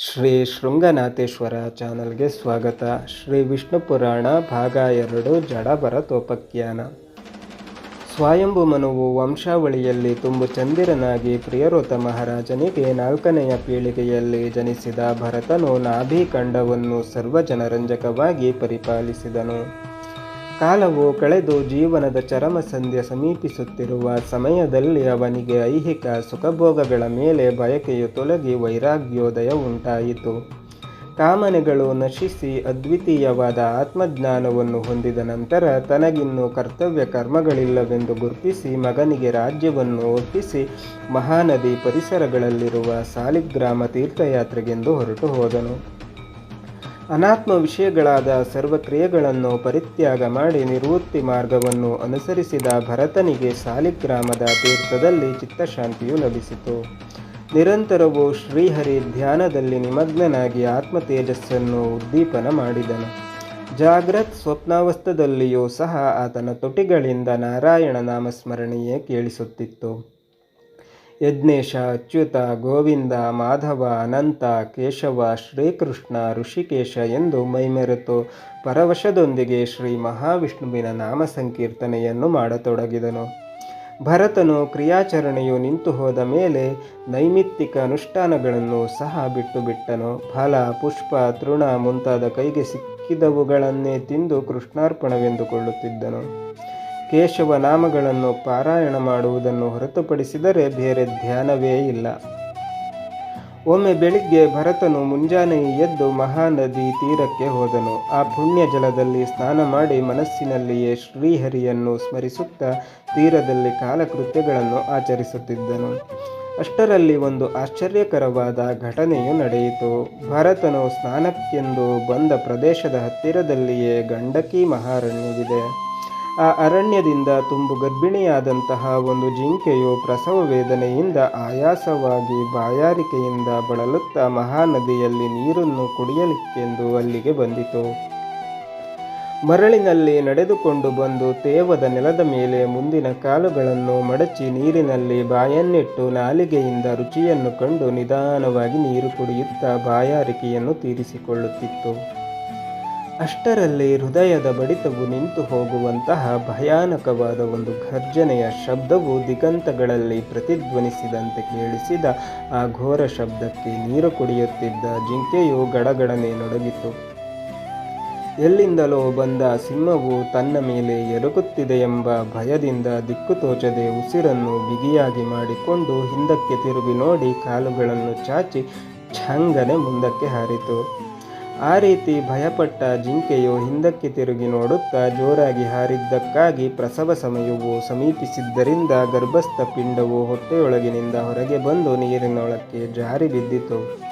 ಶ್ರೀ ಶೃಂಗನಾಥೇಶ್ವರ ಚಾನಲ್ಗೆ ಸ್ವಾಗತ. ಶ್ರೀ ವಿಷ್ಣು ಪುರಾಣ ಭಾಗ ಎರಡು ಜಡಭರತೋಪಖ್ಯಾನ ಸ್ವಯಂಭು ಮನುವು ವಂಶಾವಳಿಯಲ್ಲಿ ತುಂಬು ಚಂದಿರನಾಗಿ ಪ್ರಿಯರೋತ ಮಹಾರಾಜನಿಗೆ ನಾಲ್ಕನೆಯ ಪೀಳಿಗೆಯಲ್ಲಿ ಜನಿಸಿದ ಭರತನು ನಾಭಿಖಂಡವನ್ನು ಸರ್ವಜನರಂಜಕವಾಗಿ ಪರಿಪಾಲಿಸಿದನು. ಕಾಲವು ಕಳೆದು ಜೀವನದ ಚರಮ ಸಂಧ್ಯೆ ಸಮೀಪಿಸುತ್ತಿರುವ ಸಮಯದಲ್ಲಿ ಅವನಿಗೆ ಐಹಿಕ ಸುಖಭೋಗಗಳ ಮೇಲೆ ಬಯಕೆಯು ತೊಲಗಿ ವೈರಾಗ್ಯೋದಯ ಉಂಟಾಯಿತು. ಕಾಮನೆಗಳು ನಶಿಸಿ ಅದ್ವಿತೀಯವಾದ ಆತ್ಮಜ್ಞಾನವನ್ನು ಹೊಂದಿದ ನಂತರ ತನಗಿನ್ನು ಕರ್ತವ್ಯ ಕರ್ಮಗಳಿಲ್ಲವೆಂದು ಗುರುತಿಸಿ ಮಗನಿಗೆ ರಾಜ್ಯವನ್ನು ಒಪ್ಪಿಸಿ ಮಹಾನದಿ ಪರಿಸರಗಳಲ್ಲಿರುವ ಸಾಲಿಗ್ರಾಮ ತೀರ್ಥಯಾತ್ರೆಗೆಂದು ಹೊರಟು ಹೋದನು. ಅನಾತ್ಮ ವಿಷಯಗಳಾದ ಸರ್ವಕ್ರಿಯೆಗಳನ್ನು ಪರಿತ್ಯಾಗ ಮಾಡಿ ನಿವೃತ್ತಿ ಮಾರ್ಗವನ್ನು ಅನುಸರಿಸಿದ ಭರತನಿಗೆ ಸಾಲಿಗ್ರಾಮದ ತೀರ್ಥದಲ್ಲಿ ಚಿತ್ತಶಾಂತಿಯು ಲಭಿಸಿತು. ನಿರಂತರವೂ ಶ್ರೀಹರಿ ಧ್ಯಾನದಲ್ಲಿ ನಿಮಗ್ನನಾಗಿ ಆತ್ಮ ತೇಜಸ್ಸನ್ನು ಉದ್ದೀಪನ ಮಾಡಿದನು. ಜಾಗ್ರತ್ ಸ್ವಪ್ನಾವಸ್ಥದಲ್ಲಿಯೂ ಸಹ ಆತನ ತುಟಿಗಳಿಂದ ನಾರಾಯಣ ನಾಮಸ್ಮರಣೆಯೇ ಕೇಳಿಸುತ್ತಿತ್ತು. ಯಜ್ಞೇಶ ಅಚ್ಯುತ ಗೋವಿಂದ, ಮಾಧವ, ಅನಂತ, ಕೇಶವ, ಶ್ರೀಕೃಷ್ಣ, ಋಷಿಕೇಶ ಎಂದು ಮೈಮೆರೆತು. ಪರವಶದೊಂದಿಗೆ ಶ್ರೀ ಮಹಾವಿಷ್ಣುವಿನ ನಾಮ ಸಂಕೀರ್ತನೆಯನ್ನು ಮಾಡತೊಡಗಿದನು. ಭರತನು ಕ್ರಿಯಾಚರಣೆಯು ನಿಂತು ಹೋದ ಮೇಲೆ ನೈಮಿತ್ತಿಕ ಅನುಷ್ಠಾನಗಳನ್ನು ಸಹ ಬಿಟ್ಟು ಬಿಟ್ಟನು ಫಲ, ಪುಷ್ಪ, ತೃಣ ಮುಂತಾದ ಕೈಗೆ ಸಿಕ್ಕಿದವುಗಳನ್ನೇ ತಿಂದು ಕೃಷ್ಣಾರ್ಪಣವೆಂದುಕೊಳ್ಳುತ್ತಿದ್ದನು. ಕೇಶವ ನಾಮಗಳನ್ನು ಪಾರಾಯಣ ಮಾಡುವುದನ್ನು ಹೊರತುಪಡಿಸಿದರೆ ಬೇರೆ ಧ್ಯಾನವೇ ಇಲ್ಲ. ಒಮ್ಮೆ ಬೆಳಿಗ್ಗೆ ಭರತನು ಮುಂಜಾನೆ ಎದ್ದು ಮಹಾನದಿ ತೀರಕ್ಕೆ ಹೋದನು. ಆ ಪುಣ್ಯ ಜಲದಲ್ಲಿ ಸ್ನಾನ ಮಾಡಿ ಮನಸ್ಸಿನಲ್ಲಿಯೇ ಶ್ರೀಹರಿಯನ್ನು ಸ್ಮರಿಸುತ್ತಾ ತೀರದಲ್ಲಿ ಕಾಲಕೃತ್ಯಗಳನ್ನು ಆಚರಿಸುತ್ತಿದ್ದನು. ಅಷ್ಟರಲ್ಲಿ ಒಂದು ಆಶ್ಚರ್ಯಕರವಾದ ಘಟನೆಯು ನಡೆಯಿತು. ಭರತನು ಸ್ನಾನಕ್ಕೆಂದು ಬಂದ ಪ್ರದೇಶದ ಹತ್ತಿರದಲ್ಲಿಯೇ ಗಂಡಕಿ ಮಹಾರಣ್ಯವಿದೆ. ಆ ಅರಣ್ಯದಿಂದ ತುಂಬು ಗರ್ಭಿಣಿಯಾದಂತಹ ಒಂದು ಜಿಂಕೆಯು ಪ್ರಸವ ವೇದನೆಯಿಂದ ಆಯಾಸವಾಗಿ ಬಾಯಾರಿಕೆಯಿಂದ ಬಳಲುತ್ತಾ ಮಹಾನದಿಯಲ್ಲಿ ನೀರನ್ನು ಕುಡಿಯಲಿಕ್ಕೆಂದು ಅಲ್ಲಿಗೆ ಬಂದಿತು. ಮರಳಿನಲ್ಲಿ ನಡೆದುಕೊಂಡು ಬಂದು ತೇವದ ನೆಲದ ಮೇಲೆ ಮುಂದಿನ ಕಾಲುಗಳನ್ನು ಮಡಚಿ ನೀರಿನಲ್ಲಿ ಬಾಯನ್ನಿಟ್ಟು ನಾಲಿಗೆಯಿಂದ ರುಚಿಯನ್ನು ಕಂಡು ನಿಧಾನವಾಗಿ ನೀರು ಕುಡಿಯುತ್ತಾ ಬಾಯಾರಿಕೆಯನ್ನು ತೀರಿಸಿಕೊಳ್ಳುತ್ತಿತ್ತು. ಅಷ್ಟರಲ್ಲಿ ಹೃದಯದ ಬಡಿತವು ನಿಂತು ಹೋಗುವಂತಹ ಭಯಾನಕವಾದ ಒಂದು ಘರ್ಜನೆಯ ಶಬ್ದವು ದಿಗಂತಗಳಲ್ಲಿ ಪ್ರತಿಧ್ವನಿಸಿದಂತೆ ಕೇಳಿಸಿದ ಆ ಘೋರ ಶಬ್ದಕ್ಕೆ ನೀರು ಕುಡಿಯುತ್ತಿದ್ದ ಜಿಂಕೆಯು ಗಡಗಡನೆ ನಡುಗಿತು. ಎಲ್ಲಿಂದಲೋ ಬಂದ ಸಿಂಹವು ತನ್ನ ಮೇಲೆ ಎರಗುತ್ತಿದೆ ಎಂಬ ಭಯದಿಂದ ದಿಕ್ಕು ತೋಚದೆ ಉಸಿರನ್ನು ಬಿಗಿಯಾಗಿ ಮಾಡಿಕೊಂಡು ಹಿಂದಕ್ಕೆ ತಿರುಗಿ ನೋಡಿ ಕಾಲುಗಳನ್ನು ಚಾಚಿ ಛಂಗನೆ ಮುಂದಕ್ಕೆ ಹಾರಿತು. ಆ ರೀತಿ ಭಯಪಟ್ಟ ಜಿಂಕೆಯು ಹಿಂದಕ್ಕೆ ತಿರುಗಿ ನೋಡುತ್ತಾ ಜೋರಾಗಿ ಹಾರಿದ್ದಕ್ಕಾಗಿ ಪ್ರಸವ ಸಮಯವು ಸಮೀಪಿಸಿದ್ದರಿಂದ ಗರ್ಭಸ್ಥ ಪಿಂಡವು ಹೊಟ್ಟೆಯೊಳಗಿನಿಂದ ಹೊರಗೆ ಬಂದು ನೀರಿನೊಳಕ್ಕೆ ಜಾರಿ ಬಿದ್ದಿತು.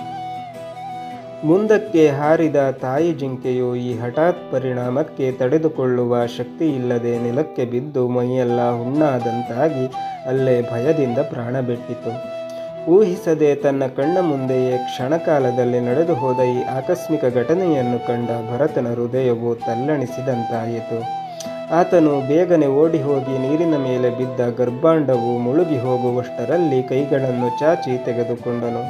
ಮುಂದಕ್ಕೆ ಹಾರಿದ ತಾಯಿ ಜಿಂಕೆಯು ಈ ಹಠಾತ್ ಪರಿಣಾಮಕ್ಕೆ ತಡೆದುಕೊಳ್ಳುವ ಶಕ್ತಿ ಇಲ್ಲದೆ ನೆಲಕ್ಕೆ ಬಿದ್ದು ಮೈಯೆಲ್ಲ ಹುಣ್ಣಾದಂತಾಗಿ ಅಲ್ಲೇ ಭಯದಿಂದ ಪ್ರಾಣ ಬಿಟ್ಟಿತು. ಊಹಿಸದೆ ತನ್ನ ಕಣ್ಣ ಮುಂದೆಯೇ ಕ್ಷಣಕಾಲದಲ್ಲಿ ನಡೆದು ಹೋದ ಈ ಆಕಸ್ಮಿಕ ಘಟನೆಯನ್ನು ಕಂಡ ಭರತನ ಹೃದಯವು ತಲ್ಲಣಿಸಿದಂತಾಯಿತು. ಆತನು ಬೇಗನೆ ಓಡಿ ಹೋಗಿ ನೀರಿನ ಮೇಲೆ ಬಿದ್ದ ಗರ್ಭಾಂಡವು ಮುಳುಗಿ ಹೋಗುವಷ್ಟರಲ್ಲಿ ಕೈಗಳನ್ನು ಚಾಚಿ ತೆಗೆದುಕೊಂಡನು.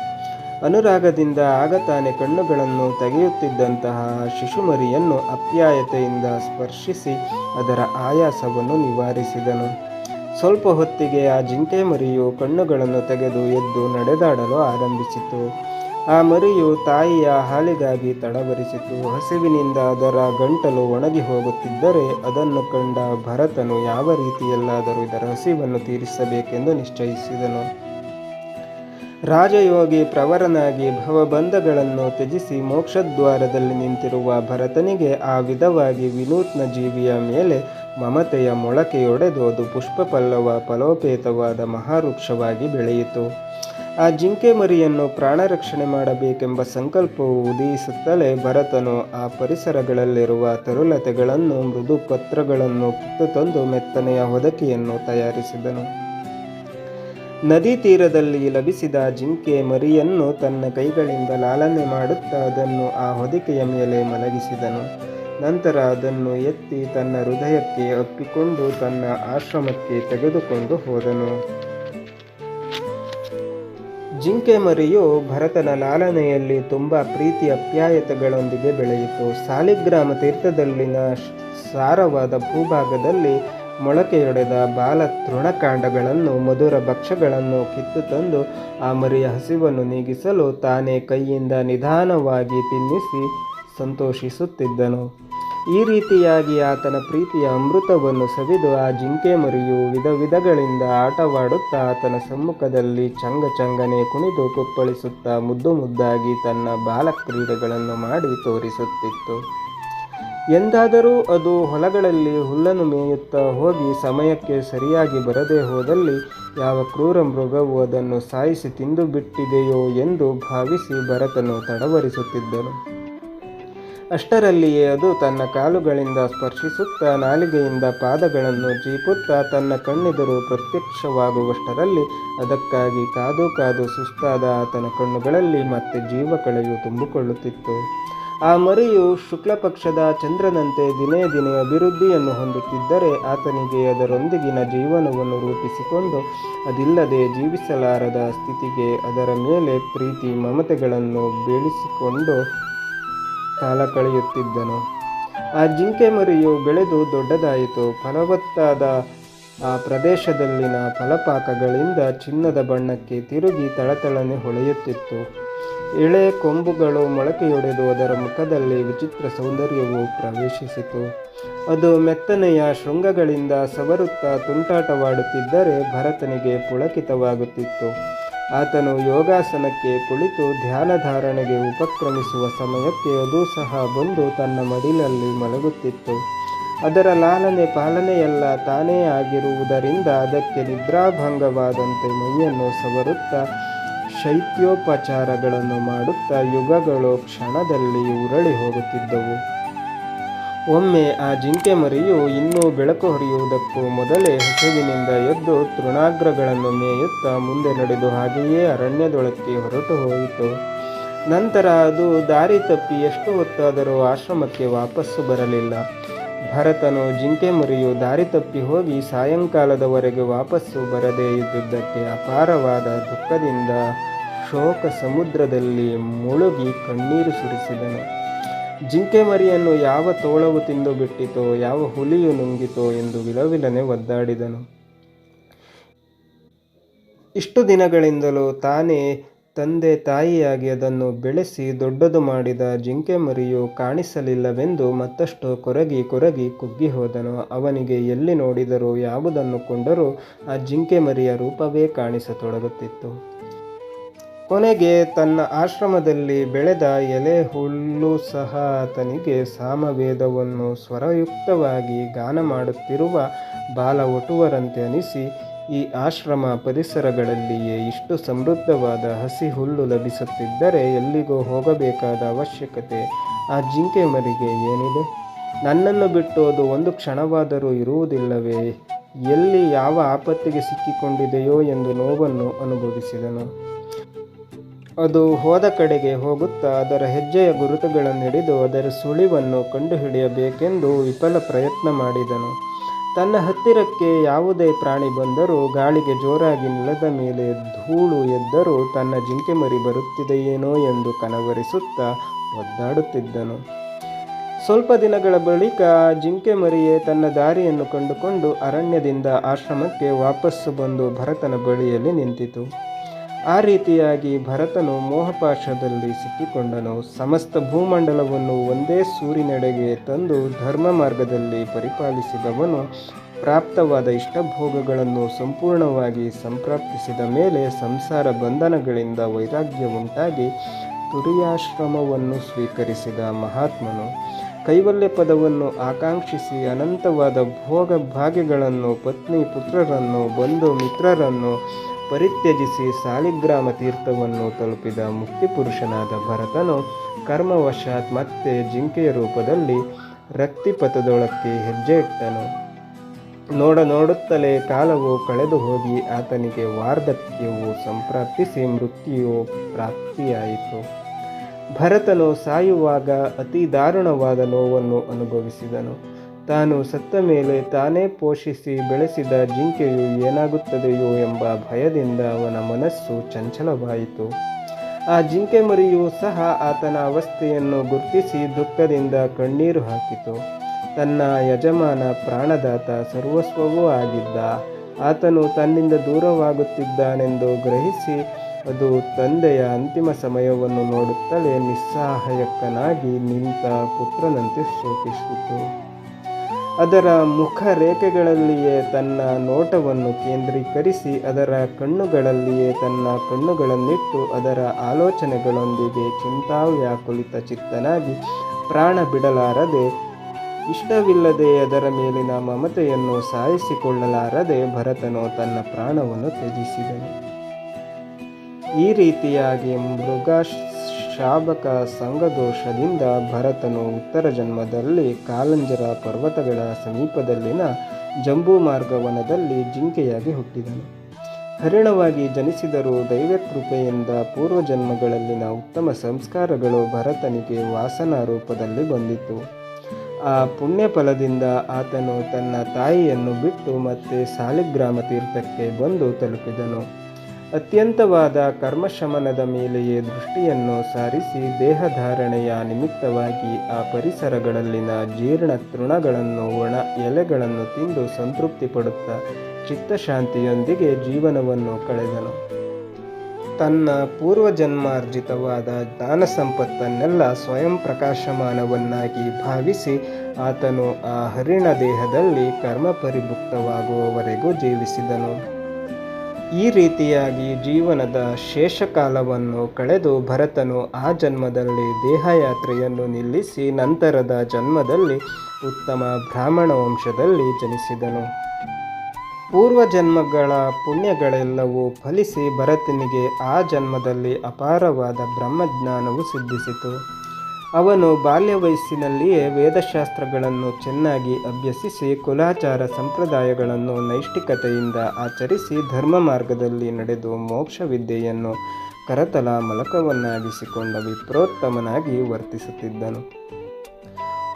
ಅನುರಾಗದಿಂದ ಆಗ ತಾನೆ ಕಣ್ಣುಗಳನ್ನು ತೆಗೆಯುತ್ತಿದ್ದಂತಹ ಶಿಶುಮರಿಯನ್ನು ಅಪ್ಯಾಯತೆಯಿಂದ ಸ್ಪರ್ಶಿಸಿ ಅದರ ಆಯಾಸವನ್ನು ನಿವಾರಿಸಿದನು. ಸ್ವಲ್ಪ ಹೊತ್ತಿಗೆ ಆ ಜಿಂಕೆ ಮರಿಯು ಕಣ್ಣುಗಳನ್ನು ತೆಗೆದು ಎದ್ದು ನಡೆದಾಡಲು ಆರಂಭಿಸಿತು. ಆ ಮರಿಯು ತಾಯಿಯ ಹಾಲಿಗಾಗಿ ತಡಬರಿಸಿತು. ಹಸಿವಿನಿಂದ ಅದರ ಗಂಟಲು ಒಣಗಿ ಹೋಗುತ್ತಿದ್ದರೆ ಅದನ್ನು ಕಂಡ ಭರತನು, ಯಾವ ರೀತಿಯಲ್ಲಾದರೂ ಇದರ ಹಸಿವನ್ನು ತೀರಿಸಬೇಕೆಂದು ನಿಶ್ಚಯಿಸಿದನು. ರಾಜಯೋಗಿ ಪ್ರವರನಾಗಿ ಭವಬಂಧಗಳನ್ನು ತ್ಯಜಿಸಿ ಮೋಕ್ಷದ್ವಾರದಲ್ಲಿ ನಿಂತಿರುವ ಭರತನಿಗೆ ಆ ವಿಧವಾಗಿ ವಿನೂತ್ನ ಜೀವಿಯ ಮೇಲೆ ಮಮತೆಯ ಮೊಳಕೆಯೊಡೆದು ಅದು ಪುಷ್ಪಪಲ್ಲವ ಫಲೋಪೇತವಾದ ಮಹಾವೃಕ್ಷವಾಗಿ ಬೆಳೆಯಿತು. ಆ ಜಿಂಕೆ ಮರಿಯನ್ನು ಪ್ರಾಣರಕ್ಷಣೆ ಮಾಡಬೇಕೆಂಬ ಸಂಕಲ್ಪವು ಉದಯಿಸುತ್ತಲೇ ಭರತನು ಆ ಪರಿಸರಗಳಲ್ಲಿರುವ ತರುಲತೆಗಳನ್ನು, ಮೃದು ಪತ್ರಗಳನ್ನು ಕಿತ್ತು ತಂದು ಮೆತ್ತನೆಯ ಹೊದಕೆಯನ್ನು ತಯಾರಿಸಿದನು. ನದಿ ತೀರದಲ್ಲಿ ಲಭಿಸಿದ ಜಿಂಕೆ ಮರಿಯನ್ನು ತನ್ನ ಕೈಗಳಿಂದ ಲಾಲನೆ ಮಾಡುತ್ತಾ ಅದನ್ನು ಆ ಹೊದಿಕೆಯ ಮೇಲೆ ಮಲಗಿಸಿದನು. ನಂತರ ಅದನ್ನು ಎತ್ತಿ ತನ್ನ ಹೃದಯಕ್ಕೆ ಅಪ್ಪಿಕೊಂಡು ತನ್ನ ಆಶ್ರಮಕ್ಕೆ ತೆಗೆದುಕೊಂಡು ಹೋದನು. ಜಿಂಕೆ ಮರಿಯು ಭರತನ ಲಾಲನೆಯಲ್ಲಿ ತುಂಬ ಪ್ರೀತಿ ಅಪ್ಯಾಯತೆಗಳೊಂದಿಗೆ ಬೆಳೆಯಿತು. ಸಾಲಿಗ್ರಾಮ ತೀರ್ಥದಲ್ಲಿನ ಸಾರವಾದ ಭೂಭಾಗದಲ್ಲಿ ಮೊಳಕೆಯೊಡೆದ ಬಾಲ ತೃಣಕಾಂಡಗಳನ್ನು ಮಧುರ ಭಕ್ಷ್ಯಗಳನ್ನು ಕಿತ್ತು ತಂದು ಆ ಮರಿಯ ಹಸಿವನ್ನು ನೀಗಿಸಲು ತಾನೇ ಕೈಯಿಂದ ನಿಧಾನವಾಗಿ ತಿನ್ನಿಸಿ ಸಂತೋಷಿಸುತ್ತಿದ್ದನು. ಈ ರೀತಿಯಾಗಿ ಆತನ ಪ್ರೀತಿಯ ಅಮೃತವನ್ನು ಸವಿದು ಆ ಜಿಂಕೆ ಮರಿಯು ವಿಧ ವಿಧಗಳಿಂದ ಆಟವಾಡುತ್ತಾ ಆತನ ಸಮ್ಮುಖದಲ್ಲಿ ಚಂಗ ಚಂಗನೆ ಕುಣಿದು ಕುಪ್ಪಳಿಸುತ್ತಾ ಮುದ್ದು ಮುದ್ದಾಗಿ ತನ್ನ ಬಾಲಕ್ರೀಡೆಗಳನ್ನು ಮಾಡಿ ತೋರಿಸುತ್ತಿತ್ತು. ಎಂದಾದರೂ ಅದು ಹೊಲಗಳಲ್ಲಿ ಹುಲ್ಲನ್ನು ಮೇಯುತ್ತಾ ಹೋಗಿ ಸಮಯಕ್ಕೆ ಸರಿಯಾಗಿ ಬರದೇ ಹೋದಲ್ಲಿ ಯಾವ ಕ್ರೂರ ಮೃಗವು ಅದನ್ನು ಸಾಯಿಸಿ ತಿಂದು ಬಿಟ್ಟಿದೆಯೋ ಎಂದು ಭಾವಿಸಿ ಭರತನು ತಡವರಿಸುತ್ತಿದ್ದನು. ಅಷ್ಟರಲ್ಲಿಯೇ ಅದು ತನ್ನ ಕಾಲುಗಳಿಂದ ಸ್ಪರ್ಶಿಸುತ್ತಾ ನಾಲಿಗೆಯಿಂದ ಪಾದಗಳನ್ನು ಜೀಪುತ್ತಾ ತನ್ನ ಕಣ್ಣೆದುರು ಪ್ರತ್ಯಕ್ಷವಾಗುವಷ್ಟರಲ್ಲಿ ಅದಕ್ಕಾಗಿ ಕಾದು ಕಾದು ಸುಸ್ತಾದ ಆತನ ಕಣ್ಣುಗಳಲ್ಲಿ ಮತ್ತೆ ಜೀವ ಕಳೆಯು ತುಂಬಿಕೊಳ್ಳುತ್ತಿತ್ತು. ಆ ಮರಿಯು ಶುಕ್ಲ ಪಕ್ಷದ ಚಂದ್ರನಂತೆ ದಿನೇ ದಿನೇ ಅಭಿವೃದ್ಧಿಯನ್ನು ಹೊಂದುತ್ತಿದ್ದರೆ ಆತನಿಗೆ ಅದರೊಂದಿಗಿನ ಜೀವನವನ್ನು ರೂಪಿಸಿಕೊಂಡು ಅದಿಲ್ಲದೆ ಜೀವಿಸಲಾರದ ಸ್ಥಿತಿಗೆ ಅದರ ಮೇಲೆ ಪ್ರೀತಿ ಮಮತೆಗಳನ್ನು ಬೆಳೆಸಿಕೊಂಡು ಕಾಲ ಕಳೆಯುತ್ತಿದ್ದನು. ಆ ಜಿಂಕೆ ಮರಿಯು ಬೆಳೆದು ದೊಡ್ಡದಾಯಿತು. ಫಲವತ್ತಾದ ಆ ಪ್ರದೇಶದಲ್ಲಿನ ಫಲಪಾಕಗಳಿಂದ ಚಿನ್ನದ ಬಣ್ಣಕ್ಕೆ ತಿರುಗಿ ತಳತಳನೆ ಹೊಳೆಯುತ್ತಿತ್ತು. ಎಳೆ ಕೊಂಬುಗಳು ಮೊಳಕೆಯೊಡೆದು ಅದರ ಮುಖದಲ್ಲಿ ವಿಚಿತ್ರ ಸೌಂದರ್ಯವು ಪ್ರವೇಶಿಸಿತು. ಅದು ಮೆತ್ತನೆಯ ಶೃಂಗಗಳಿಂದ ಸವರುತ್ತಾ ತುಂಟಾಟವಾಡುತ್ತಿದ್ದರೆ ಭರತನಿಗೆ ಪುಳಕಿತವಾಗುತ್ತಿತ್ತು. ಆತನು ಯೋಗಾಸನಕ್ಕೆ ಕುಳಿತು ಧ್ಯಾನ ಧಾರಣೆಗೆ ಉಪಕ್ರಮಿಸುವ ಸಮಯಕ್ಕೆ ಅದು ಸಹ ಬಂದು ತನ್ನ ಮಡಿಲಲ್ಲಿ ಮಲಗುತ್ತಿತ್ತು. ಅದರ ಲಾಲನೆ ಪಾಲನೆಯೆಲ್ಲ ತಾನೇ ಆಗಿರುವುದರಿಂದ ಅದಕ್ಕೆ ನಿದ್ರಾಭಂಗವಾದಂತೆ ಮೈಯನ್ನು ಸವರುತ್ತಾ ಶೈತ್ಯೋಪಚಾರಗಳನ್ನು ಮಾಡುತ್ತಾ ಯುಗಗಳು ಕ್ಷಣದಲ್ಲಿ ಉರಳಿ ಹೋಗುತ್ತಿದ್ದವು. ಒಮ್ಮೆ ಆ ಜಿಂಕೆ ಮರಿಯು ಇನ್ನೂ ಬೆಳಕು ಹೊಡೆಯುವುದಕ್ಕೂ ಮೊದಲೇ ಹಸುವಿನಿಂದ ಎದ್ದು ತೃಣಾಗ್ರಗಳನ್ನು ಮೇಯುತ್ತಾ ಮುಂದೆ ನಡೆದು ಹಾಗೆಯೇ ಅರಣ್ಯದೊಳಕ್ಕೆ ಹೊರಟು ಹೋಯಿತು. ನಂತರ ಅದು ದಾರಿ ತಪ್ಪಿ ಎಷ್ಟು ಹೊತ್ತಾದರೂ ಆಶ್ರಮಕ್ಕೆ ವಾಪಸ್ಸು ಬರಲಿಲ್ಲ. ಭರತನು ಜಿಂಕೆ ಮರಿಯು ದಾರಿ ತಪ್ಪಿ ಹೋಗಿ ಸಾಯಂಕಾಲದವರೆಗೆ ವಾಪಸ್ಸು ಬರದೇ ಇದ್ದುದಕ್ಕೆ ಅಪಾರವಾದ ದುಃಖದಿಂದ ಶೋಕ ಸಮುದ್ರದಲ್ಲಿ ಮುಳುಗಿ ಕಣ್ಣೀರು ಸುರಿಸಿದನು. ಜಿಂಕೆ ಮರಿಯನ್ನು ಯಾವ ತೋಳವು ತಿಂದು ಬಿಟ್ಟಿತೋ, ಯಾವ ಹುಲಿಯು ನುಂಗಿತೋ ಎಂದು ವಿಲವಿಲನೆ ಒದ್ದಾಡಿದನು. ಇಷ್ಟು ದಿನಗಳಿಂದಲೂ ತಾನೇ ತಂದೆ ತಾಯಿಯಾಗಿ ಅದನ್ನು ಬೆಳೆಸಿ ದೊಡ್ಡದು ಮಾಡಿದ ಜಿಂಕೆ ಮರಿಯು ಕಾಣಿಸಲಿಲ್ಲವೆಂದು ಮತ್ತಷ್ಟು ಕೊರಗಿ ಕೊರಗಿ ಕುಗ್ಗಿ ಹೋದನು. ಅವನಿಗೆ ಎಲ್ಲಿ ನೋಡಿದರೂ ಯಾವುದನ್ನು ಕೊಂಡರೂ ಆ ಜಿಂಕೆ ಮರಿಯ ರೂಪವೇ ಕಾಣಿಸತೊಡಗುತ್ತಿತ್ತು. ಕೊನೆಗೆ ತನ್ನ ಆಶ್ರಮದಲ್ಲಿ ಬೆಳೆದ ಎಲೆ ಹುಲ್ಲು ಸಹ ಆತನಿಗೆ ಸಾಮವೇದವನ್ನು ಸ್ವರಯುಕ್ತವಾಗಿ ಗಾನ ಮಾಡುತ್ತಿರುವ ಬಾಲ ಒಟುವರಂತೆ ಅನಿಸಿ, ಈ ಆಶ್ರಮ ಪರಿಸರಗಳಲ್ಲಿಯೇ ಇಷ್ಟು ಸಮೃದ್ಧವಾದ ಹಸಿ ಹುಲ್ಲು ಲಭಿಸುತ್ತಿದ್ದರೆ ಎಲ್ಲಿಗೂ ಹೋಗಬೇಕಾದ ಅವಶ್ಯಕತೆ ಆ ಜಿಂಕೆ ಮರಿಗೆ ಏನಿದೆ? ನನ್ನನ್ನು ಬಿಟ್ಟು ಅದು ಒಂದು ಕ್ಷಣವಾದರೂ ಇರುವುದಿಲ್ಲವೇ? ಎಲ್ಲಿ ಯಾವ ಆಪತ್ತಿಗೆ ಸಿಕ್ಕಿಕೊಂಡಿದೆಯೋ ಎಂದು ನೋವನ್ನು ಅನುಭವಿಸಿದನು. ಅದು ಹೋದ ಕಡೆಗೆ ಹೋಗುತ್ತಾ ಅದರ ಹೆಜ್ಜೆಯ ಗುರುತುಗಳನ್ನು ಹಿಡಿದು ಅದರ ಸುಳಿವನ್ನು ಕಂಡುಹಿಡಿಯಬೇಕೆಂದು ವಿಫಲ ಪ್ರಯತ್ನ ಮಾಡಿದನು. ತನ್ನ ಹತ್ತಿರಕ್ಕೆ ಯಾವುದೇ ಪ್ರಾಣಿ ಬಂದರೂ ಗಾಳಿಗೆ ಜೋರಾಗಿ ನೆಲದ ಮೇಲೆ ಧೂಳು ಎದ್ದರೂ ತನ್ನ ಜಿಂಕೆ ಮರಿ ಬರುತ್ತಿದೆಯೇನೋ ಎಂದು ಕನವರಿಸುತ್ತಾ ಒದ್ದಾಡುತ್ತಿದ್ದನು. ಸ್ವಲ್ಪ ದಿನಗಳ ಬಳಿಕ ಜಿಂಕೆ ಮರಿಯೇ ತನ್ನ ದಾರಿಯನ್ನು ಕಂಡುಕೊಂಡು ಅರಣ್ಯದಿಂದ ಆಶ್ರಮಕ್ಕೆ ವಾಪಸ್ಸು ಬಂದು ಭರತನ ಬಳಿಯಲ್ಲಿ ನಿಂತಿತು. ಆ ರೀತಿಯಾಗಿ ಭರತನು ಮೋಹಪಾಶದಲ್ಲಿ ಸಿಕ್ಕಿಕೊಂಡನು. ಸಮಸ್ತ ಭೂಮಂಡಲವನ್ನು ಒಂದೇ ಸೂರಿನೆಡೆಗೆ ತಂದು ಧರ್ಮ ಮಾರ್ಗದಲ್ಲಿ ಪರಿಪಾಲಿಸಿದವನು. ಪ್ರಾಪ್ತವಾದ ಇಷ್ಟಭೋಗಗಳನ್ನು ಸಂಪೂರ್ಣವಾಗಿ ಸಂಪ್ರಾಪ್ತಿಸಿದ ಮೇಲೆ ಸಂಸಾರ ಬಂಧನಗಳಿಂದ ವೈರಾಗ್ಯ ಉಂಟಾಗಿ ತುರಿಯಾಶ್ರಮವನ್ನು ಸ್ವೀಕರಿಸಿದ ಮಹಾತ್ಮನು. ಕೈವಲ್ಯ ಪದವನ್ನು ಆಕಾಂಕ್ಷಿಸಿ ಅನಂತವಾದ ಭೋಗ ಭಾಗ್ಯಗಳನ್ನು ಪತ್ನಿ ಪುತ್ರರನ್ನು ಬಂಧು ಮಿತ್ರರನ್ನು ಪರಿತ್ಯಜಿಸಿ ಸಾಲಿಗ್ರಾಮ ತೀರ್ಥವನ್ನು ತಲುಪಿದ ಮುಕ್ತಿಪುರುಷನಾದ ಭರತನು ಕರ್ಮವಶಾತ್ ಮತ್ತೆ ಜಿಂಕೆಯ ರೂಪದಲ್ಲಿ ರಕ್ತಿಪಥದೊಳಕ್ಕೆ ಹೆಜ್ಜೆ ಇಟ್ಟನು ನೋಡ ನೋಡುತ್ತಲೇ ಕಾಲವು ಕಳೆದು ಹೋಗಿ ಆತನಿಗೆ ವಾರ್ಧಕ್ಯವು ಸಂಪ್ರಾಪ್ತಿಸಿ ಮೃತ್ಯು ಪ್ರಾಪ್ತಿಯಾಯಿತು. ಭರತನು ಸಾಯುವಾಗ ಅತಿ ದಾರುಣವಾದ ನೋವನ್ನು ಅನುಭವಿಸಿದನು. ತಾನು ಸತ್ತ ಮೇಲೆ ತಾನೇ ಪೋಷಿಸಿ ಬೆಳೆಸಿದ ಜಿಂಕೆಯು ಏನಾಗುತ್ತದೆಯೋ ಎಂಬ ಭಯದಿಂದ ಅವನ ಮನಸ್ಸು ಚಂಚಲವಾಯಿತು. ಆ ಜಿಂಕೆ ಮರಿಯು ಸಹ ಆತನ ಅವಸ್ಥೆಯನ್ನು ಗುರುತಿಸಿ ದುಃಖದಿಂದ ಕಣ್ಣೀರು ಹಾಕಿತು. ತನ್ನ ಯಜಮಾನ ಪ್ರಾಣದಾತ ಸರ್ವಸ್ವವೂ ಆಗಿದ್ದ ಆತನು ತನ್ನಿಂದ ದೂರವಾಗುತ್ತಿದ್ದಾನೆಂದು ಗ್ರಹಿಸಿ ಅದು ತಂದೆಯ ಅಂತಿಮ ಸಮಯವನ್ನು ನೋಡುತ್ತಲೇ ನಿಸ್ಸಹಾಯಕನಾಗಿ ನಿಂತ ಪುತ್ರನಂತೆ ಶೋಕಿಸಿತು. ಅದರ ಮುಖ ರೇಖೆಗಳಲ್ಲಿಯೇ ತನ್ನ ನೋಟವನ್ನು ಕೇಂದ್ರೀಕರಿಸಿ, ಅದರ ಕಣ್ಣುಗಳಲ್ಲಿಯೇ ತನ್ನ ಕಣ್ಣುಗಳನ್ನಿಟ್ಟು, ಅದರ ಆಲೋಚನೆಗಳೊಂದಿಗೆ ಚಿಂತಾವ್ಯಾಕುಲಿತ ಚಿತ್ತನಾಗಿ ಪ್ರಾಣ ಬಿಡಲಾರದೆ, ಇಷ್ಟವಿಲ್ಲದೆ ಅದರ ಮೇಲಿನ ಮಮತೆಯನ್ನು ಸಾಯಿಸಿಕೊಳ್ಳಲಾರದೆ ಭರತನು ತನ್ನ ಪ್ರಾಣವನ್ನು ತ್ಯಜಿಸಿದನು. ಈ ರೀತಿಯಾಗಿ ಮೃಗ ಶಾಬಕ ಸಂಘದೋಷದಿಂದ ಭರತನು ಉತ್ತರ ಜನ್ಮದಲ್ಲಿ ಕಾಲಂಜರ ಪರ್ವತಗಳ ಸಮೀಪದಲ್ಲಿನ ಜಂಬೂ ಮಾರ್ಗವನದಲ್ಲಿ ಜಿಂಕೆಯಾಗಿ ಹುಟ್ಟಿದನು. ಹರಿಣವಾಗಿ ಜನಿಸಿದರೂ ದೈವಕೃಪೆಯಿಂದ ಪೂರ್ವಜನ್ಮಗಳಲ್ಲಿನ ಉತ್ತಮ ಸಂಸ್ಕಾರಗಳು ಭರತನಿಗೆ ವಾಸನಾ ರೂಪದಲ್ಲಿ ಬಂದಿತು ಆ ಪುಣ್ಯ ಫಲದಿಂದ ಆತನು ತನ್ನ ತಾಯಿಯನ್ನು ಬಿಟ್ಟು ಮತ್ತೆ ಸಾಲಿಗ್ರಾಮ ತೀರ್ಥಕ್ಕೆ ಬಂದು ತಲುಪಿದನು. ಅತ್ಯಂತವಾದ ಕರ್ಮಶಮನದ ಮೇಲೆಯೇ ದೃಷ್ಟಿಯನ್ನು ಸಾರಿಸಿ ದೇಹಧಾರಣೆಯ ನಿಮಿತ್ತವಾಗಿ ಆ ಪರಿಸರಗಳಲ್ಲಿನ ಜೀರ್ಣ ತೃಣಗಳನ್ನು, ಒಣ ಎಲೆಗಳನ್ನು ತಿಂದು ಸಂತೃಪ್ತಿ ಪಡುತ್ತಾ ಚಿತ್ತಶಾಂತಿಯೊಂದಿಗೆ ಜೀವನವನ್ನು ಕಳೆದನು. ತನ್ನ ಪೂರ್ವಜನ್ಮಾರ್ಜಿತವಾದ ಜ್ಞಾನ ಸಂಪತ್ತನ್ನೆಲ್ಲ ಸ್ವಯಂ ಪ್ರಕಾಶಮಾನವನ್ನಾಗಿ ಭಾವಿಸಿ ಆತನು ಆ ಹರಿಣ ದೇಹದಲ್ಲಿ ಕರ್ಮ ಪರಿಭುಕ್ತವಾಗುವವರೆಗೂ ಜೀವಿಸಿದನು. ಈ ರೀತಿಯಾಗಿ ಜೀವನದ ಶೇಷಕಾಲವನ್ನು ಕಳೆದು ಭರತನು ಆ ಜನ್ಮದಲ್ಲಿ ದೇಹಯಾತ್ರೆಯನ್ನು ನಿಲ್ಲಿಸಿ ನಂತರದ ಜನ್ಮದಲ್ಲಿ ಉತ್ತಮ ಬ್ರಾಹ್ಮಣ ವಂಶದಲ್ಲಿ ಜನಿಸಿದನು. ಪೂರ್ವಜನ್ಮಗಳ ಪುಣ್ಯಗಳೆಲ್ಲವೂ ಫಲಿಸಿ ಭರತನಿಗೆ ಆ ಜನ್ಮದಲ್ಲಿ ಅಪಾರವಾದ ಬ್ರಹ್ಮಜ್ಞಾನವು ಸಿದ್ಧಿಸಿತು. ಅವನು ಬಾಲ್ಯ ವಯಸ್ಸಿನಲ್ಲಿಯೇ ವೇದಶಾಸ್ತ್ರಗಳನ್ನು ಚೆನ್ನಾಗಿ ಅಭ್ಯಸಿಸಿ ಕುಲಾಚಾರ ಸಂಪ್ರದಾಯಗಳನ್ನು ನೈಷ್ಠಿಕತೆಯಿಂದ ಆಚರಿಸಿ ಧರ್ಮ ಮಾರ್ಗದಲ್ಲಿ ನಡೆದು ಮೋಕ್ಷ ವಿದ್ಯೆಯನ್ನು ಕರತಲ ಮಲಕವನ್ನಾಗಿಸಿಕೊಂಡ ವಿಪ್ರೋತ್ತಮನಾಗಿ ವರ್ತಿಸುತ್ತಿದ್ದನು.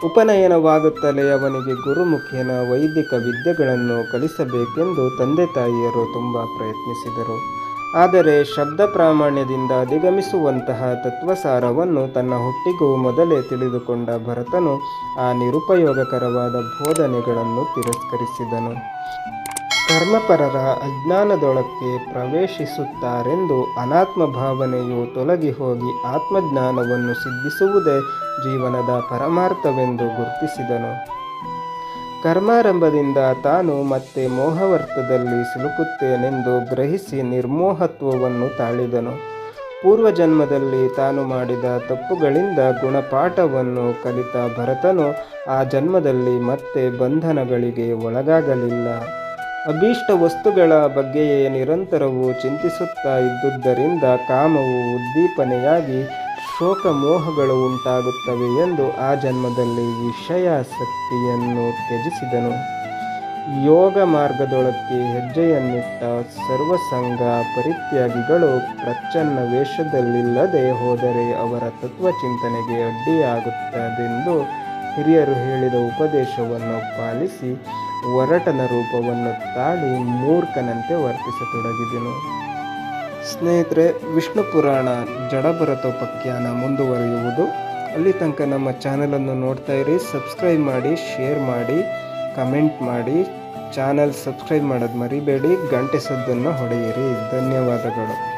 ಉಪನಯನವಾಗುತ್ತಲೇ ಅವನಿಗೆ ಗುರುಮುಖಿಯನ ವೈದಿಕ ವಿದ್ಯೆಗಳನ್ನು ಕಲಿಸಬೇಕೆಂದು ತಂದೆ ತಾಯಿಯರು ತುಂಬ ಪ್ರಯತ್ನಿಸಿದರು. ಆದರೆ ಶಬ್ದ ಪ್ರಾಮಾಣ್ಯದಿಂದ ಅಧಿಗಮಿಸುವಂತಹ ತತ್ವಸಾರವನ್ನು ತನ್ನ ಹುಟ್ಟಿಗೂ ಮೊದಲೇ ತಿಳಿದುಕೊಂಡ ಭರತನು ಆ ನಿರುಪಯೋಗಕರವಾದ ಬೋಧನೆಗಳನ್ನು ತಿರಸ್ಕರಿಸಿದನು. ಕರ್ಮಪರರ ಅಜ್ಞಾನದೊಳಕ್ಕೆ ಪ್ರವೇಶಿಸುತ್ತಾರೆಂದು ಅನಾತ್ಮ ಭಾವನೆಯು ತೊಲಗಿ ಹೋಗಿ ಆತ್ಮಜ್ಞಾನವನ್ನು ಸಿದ್ಧಿಸುವುದೇ ಜೀವನದ ಪರಮಾರ್ಥವೆಂದು ಗುರುತಿಸಿದನು. ಕರ್ಮಾರಂಭದಿಂದ ತಾನು ಮತ್ತೆ ಮೋಹವರ್ತದಲ್ಲಿ ಸಿಲುಕುತ್ತೇನೆಂದು ಗ್ರಹಿಸಿ ನಿರ್ಮೋಹತ್ವವನ್ನು ತಾಳಿದನು. ಪೂರ್ವಜನ್ಮದಲ್ಲಿ ತಾನು ಮಾಡಿದ ತಪ್ಪುಗಳಿಂದ ಗುಣಪಾಠವನ್ನು ಕಲಿತ ಭರತನು ಆ ಜನ್ಮದಲ್ಲಿ ಮತ್ತೆ ಬಂಧನಗಳಿಗೆ ಒಳಗಾಗಲಿಲ್ಲ. ಅಭೀಷ್ಟ ವಸ್ತುಗಳ ಬಗ್ಗೆಯೇ ನಿರಂತರವೂ ಚಿಂತಿಸುತ್ತಾ ಇದ್ದುದರಿಂದ ಕಾಮವು ಉದ್ದೀಪನೆಯಾಗಿ ಶೋಕ ಮೋಹಗಳು ಉಂಟಾಗುತ್ತವೆ ಎಂದು ಆ ಜನ್ಮದಲ್ಲಿ ವಿಷಯಾಸಕ್ತಿಯನ್ನು ತ್ಯಜಿಸಿದನು. ಯೋಗ ಮಾರ್ಗದೊಳಕ್ಕೆ ಹೆಜ್ಜೆಯನ್ನಿಟ್ಟ ಸರ್ವಸಂಗ ಪರಿತ್ಯಾಗಿಗಳು ಪ್ರಚ್ಛನ್ನ ವೇಷದಲ್ಲಿಲ್ಲದೆ ಹೋದರೆ ಅವರ ತತ್ವಚಿಂತನೆಗೆ ಅಡ್ಡಿಯಾಗುತ್ತದೆಂದು ಹಿರಿಯರು ಹೇಳಿದ ಉಪದೇಶವನ್ನು ಪಾಲಿಸಿ ಒರಟನ ರೂಪವನ್ನು ತಾಳಿ ಮೂರ್ಖನಂತೆ ವರ್ತಿಸತೊಡಗಿದೆನು. ಸ್ನೇಹಿತರೆ, ವಿಷ್ಣು ಪುರಾಣ ಜಡಭರತೋಪಖ್ಯಾನ ಮುಂದುವರಿಯುವುದು. ಅಲ್ಲಿ ತನಕ ನಮ್ಮ ಚಾನಲನ್ನು ನೋಡ್ತಾ ಇರಿ, ಸಬ್ಸ್ಕ್ರೈಬ್ ಮಾಡಿ, ಶೇರ್ ಮಾಡಿ, ಕಮೆಂಟ್ ಮಾಡಿ. ಚಾನಲ್ ಸಬ್ಸ್ಕ್ರೈಬ್ ಮಾಡೋದು ಮರಿಬೇಡಿ, ಗಂಟೆ ಸದ್ದನ್ನು ಹೊಡೆಯಿರಿ. ಧನ್ಯವಾದಗಳು.